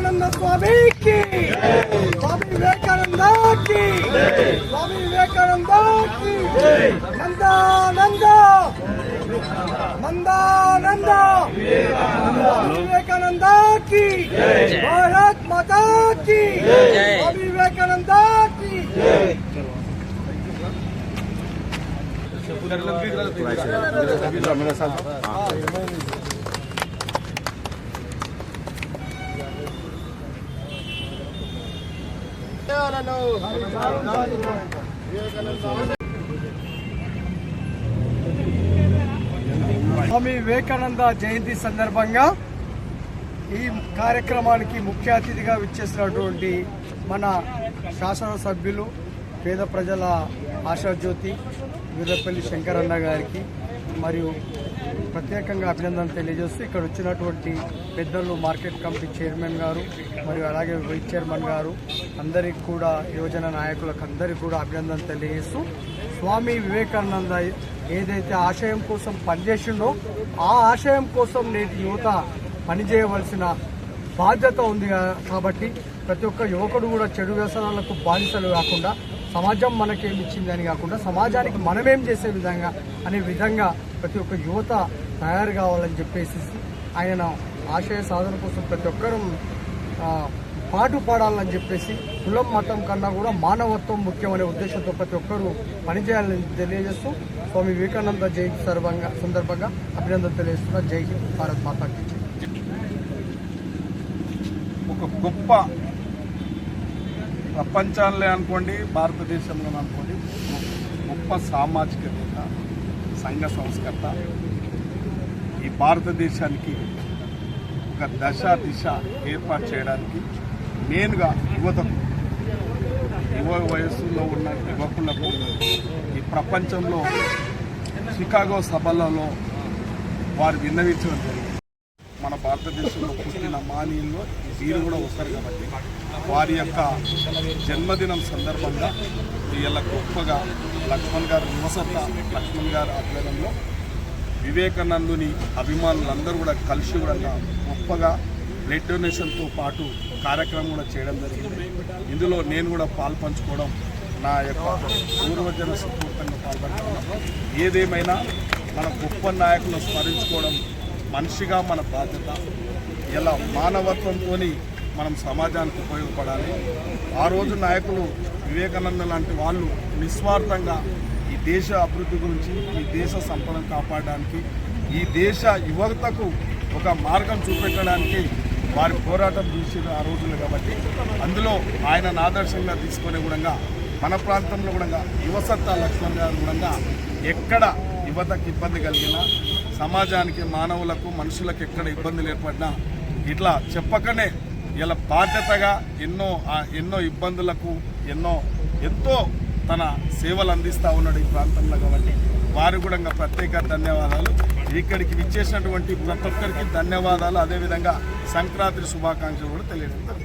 వివేకానంద స్వామికి. స్వామి వివేకానందకి. స్వామి వివేకానందకి. నందానంద. నందానంద. స్వామి వివేకానందకి. భారత్ మాతాకి. స్వామి వివేకానందకి. స్వామి వివేకానంద జయంతి సందర్భంగా ఈ కార్యక్రమానికి ముఖ్య అతిథిగా విచ్చేసినటువంటి మన శాసనసభ్యులు పేద ప్రజల ఆశాజ్యోతి వీరపల్లి శంకరన్న గారికి మరియు ప్రత్యేకంగా అభినందనలు తెలియజేస్తూ ఇక్కడ వచ్చినటువంటి పెద్దలు మార్కెట్ కమిటీ చైర్మన్ గారు మరియు అలాగే వైస్ చైర్మన్ గారు అందరికి కూడా యువజన నాయకులకు అందరికీ కూడా అభినందనలు తెలియజేస్తూ స్వామి వివేకానంద ఏదైతే ఆశయం కోసం పనిచేసిండో ఆ ఆశయం కోసం నేటి యువత పనిచేయవలసిన బాధ్యత ఉంది కాబట్టి ప్రతి ఒక్క యువకుడు కూడా చెడు వ్యసనాలకు బానిసలు కాకుండా సమాజం మనకేమి ఇచ్చిందని కాకుండా సమాజానికి మనమేం చేసే విధంగా అనే విధంగా ప్రతి ఒక్క యువత తయారు కావాలని చెప్పేసి ఆయన ఆశయ సాధన కోసం ప్రతి ఒక్కరూ పాటు పాడాలని చెప్పేసి కులం మతం కన్నా కూడా మానవత్వం ముఖ్యమనే ఉద్దేశంతో ప్రతి ఒక్కరూ పనిచేయాలని తెలియజేస్తూ స్వామి వివేకానంద జయంతి సర్వంగా సందర్భంగా అభినందన తెలియజేస్తున్న. జై హింద్ భారత్ మాతాకి ఒక గొప్ప ప్రపంచాలే అనుకోండి భారతదేశంలో అనుకోండి గొప్ప సామాజికవేత్త సంఘ సంస్కర్త. ఈ భారతదేశానికి ఒక దశ దిశ ఏర్పాటు చేయడానికి మెయిన్గా యువతకు యువ వయస్సులో ఉన్న యువకులకు ఈ ప్రపంచంలో చికాగో సభలలో వారు విన్నవించడం జరిగింది. మన భారతదేశంలో పుట్టిన మానీయుల్లో వీరు కూడా వస్తారు కాబట్టి వారి యొక్క జన్మదినం సందర్భంగా వీళ్ళ గొప్పగా లక్ష్మణ్ గారు యువసత్త లక్ష్మణ్ గారి ఆధ్వర్యంలో వివేకానందుని అభిమానులందరూ కూడా కలిసి కూడా గొప్పగా బ్లడ్ డొనేషన్తో పాటు కార్యక్రమం కూడా చేయడం జరిగింది. ఇందులో నేను కూడా పాల్పంచుకోవడం నా యొక్క పూర్వజన సంపూర్తంగా పాల్పంచుకోవడం. ఏదేమైనా మన గొప్ప నాయకులను స్మరించుకోవడం మనిషిగా మన బాధ్యత ఇలా మానవత్వంతో మనం సమాజానికి ఉపయోగపడాలి. ఆ రోజు నాయకులు వివేకానంద లాంటి వాళ్ళు నిస్వార్థంగా ఈ దేశ అభివృద్ధి గురించి ఈ దేశ సంపదను కాపాడడానికి ఈ దేశ యువతకు ఒక మార్గం చూపెట్టడానికి వారి పోరాటం చూసిన ఆ రోజులు కాబట్టి అందులో ఆయనను ఆదర్శంగా తీసుకునే కూడా మన ప్రాంతంలో కూడా యువసత్తా లక్ష్మణ్ గారు కూడా ఎక్కడ యువతకు ఇబ్బంది కలిగినా సమాజానికి మానవులకు మనుషులకు ఎక్కడ ఇబ్బందులు ఏర్పడినా ఇట్లా చెప్పకనే ఇలా బాధ్యతగా ఎన్నో ఎన్నో ఇబ్బందులకు ఎన్నో ఎంతో తన సేవలు అందిస్తూ ఉన్నాడు ఈ ప్రాంతంలో కాబట్టి వారు కూడా ఇంకా ప్రత్యేక ధన్యవాదాలు. ఇక్కడికి విచ్చేసినటువంటి ప్రతి ఒక్కరికి ధన్యవాదాలు. అదేవిధంగా సంక్రాంతి శుభాకాంక్షలు కూడా తెలియజేస్తారు